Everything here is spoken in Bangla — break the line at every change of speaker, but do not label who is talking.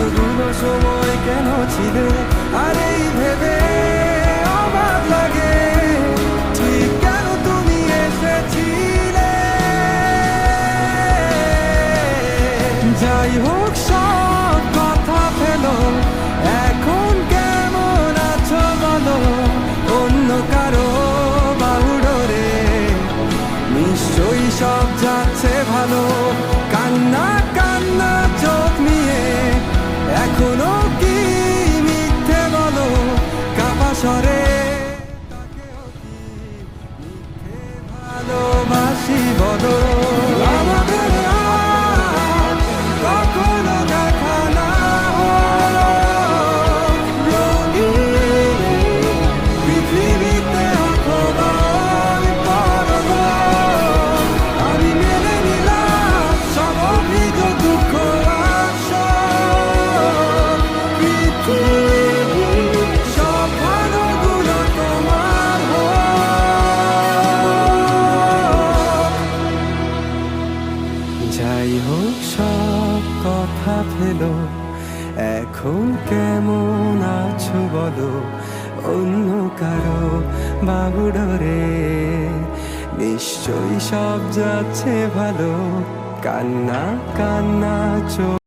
এতগুলো সময় কেন ছিলে? আর এই ভেবে অবাক লাগে। ঠিক কেন তুমি এসেছিলে? যাই হোক, সব কথা ফেলো। এখন কেমন আছো বলো? অন্য কারও বাহুডোরে। নিশ্চয়ই সব যাচ্ছে ভালো। যাই হোক সব কথা ফেলো। এখন কেমন আছো বলো? অন্য কারও বাবুডরে। নিশ্চয়ই সব যাচ্ছে ভালো। কান্না কান্না চো